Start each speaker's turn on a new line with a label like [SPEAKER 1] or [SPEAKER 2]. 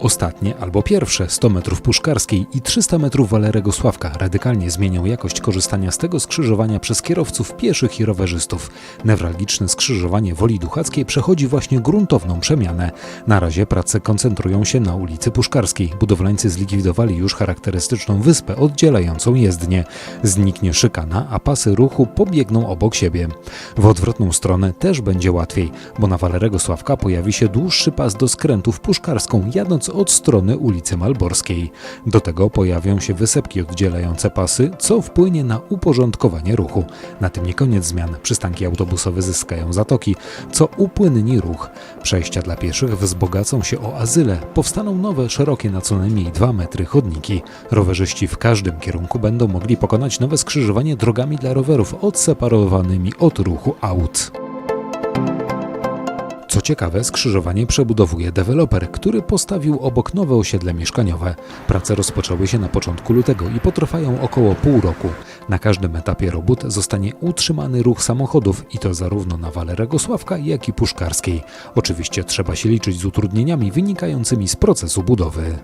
[SPEAKER 1] Ostatnie albo pierwsze 100 metrów Puszkarskiej i 300 metrów Walerego Sławka radykalnie zmienią jakość korzystania z tego skrzyżowania przez kierowców pieszych i rowerzystów. Newralgiczne skrzyżowanie Woli Duchackiej przechodzi właśnie gruntowną przemianę. Na razie prace koncentrują się na ulicy Puszkarskiej. Budowlańcy zlikwidowali już charakterystyczną wyspę oddzielającą jezdnię. Zniknie szykana, a pasy ruchu pobiegną obok siebie. W odwrotną stronę też będzie łatwiej, bo na Walerego Sławka pojawi się dłuższy pas do skrętu w Puszkarską, jadąc od strony ulicy Malborskiej. Do tego pojawią się wysepki oddzielające pasy, co wpłynie na uporządkowanie ruchu. Na tym nie koniec zmian. Przystanki autobusowe zyskają zatoki, co upłynni ruch. Przejścia dla pieszych wzbogacą się o azyle. Powstaną nowe, szerokie na co najmniej 2 metry chodniki. Rowerzyści w każdym kierunku będą mogli pokonać nowe skrzyżowanie drogami dla rowerów odseparowanymi od ruchu aut. Ciekawe, skrzyżowanie przebudowuje deweloper, który postawił obok nowe osiedle mieszkaniowe. Prace rozpoczęły się na początku lutego i potrwają około pół roku. Na każdym etapie robót zostanie utrzymany ruch samochodów i to zarówno na Walerego Sławka, jak i Puszkarskiej. Oczywiście trzeba się liczyć z utrudnieniami wynikającymi z procesu budowy.